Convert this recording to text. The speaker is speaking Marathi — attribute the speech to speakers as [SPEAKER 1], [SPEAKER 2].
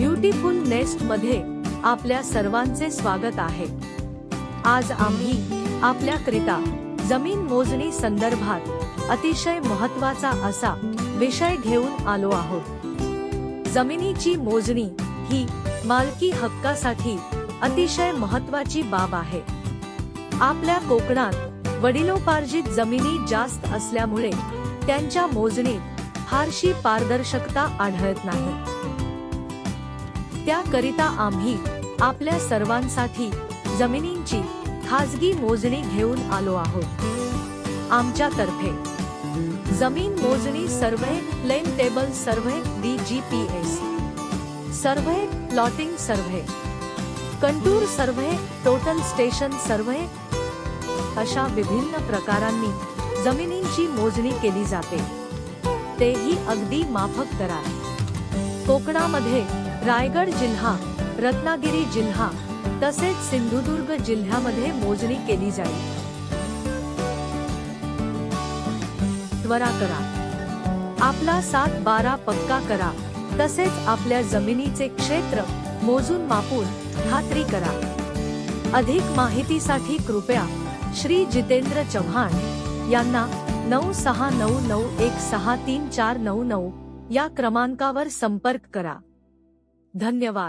[SPEAKER 1] ब्युटिफुल नेस्टमध्ये आपल्या सर्वांचे स्वागत आहे. आज आम्ही आपल्याकरिता जमीन मोजणी संदर्भात अतिशय महत्त्वाचा असा विषय घेऊन आलो आहोत. जमिनीची मोजणी ही मालकी हक्कासाठी अतिशय महत्वाची बाब आहे. आपल्या कोकणात वडिलोपार्जित जमिनी जास्त असल्यामुळे त्यांच्या मोजणीत फारशी पारदर्शकता आढळत नाही. त्याकरिता आम्ही आपल्या सर्वांसाठी जमिनींची खाजगी मोजणी घेऊन आलो आहोत. आमच्यातर्फे जमीन मोजणी survey plane table survey D G P S survey plotting survey contour survey total station survey अशा विभिन्न प्रकारांनी जमिनींची मोजणी केली जाते. तेही अगदी माफक दरात. कोकणामध्ये रायगड जिल्हा रत्नागिरी जिल्हा तसेच सिंधुदुर्ग जिल्ह्यामध्ये मोजणी केली जाईल. त्वरा करा. आपला सात बारा पक्का करा. तसेच आपल्या जमिनीचे क्षेत्र मोजून मापून खात्री करा. अधिक माहितीसाठी कृपया श्री जितेंद्र चव्हाण यांना नऊ सहा नऊ नऊ एक सहा तीन चार नऊ नऊ या क्रमांकावर संपर्क करा. धन्यवाद.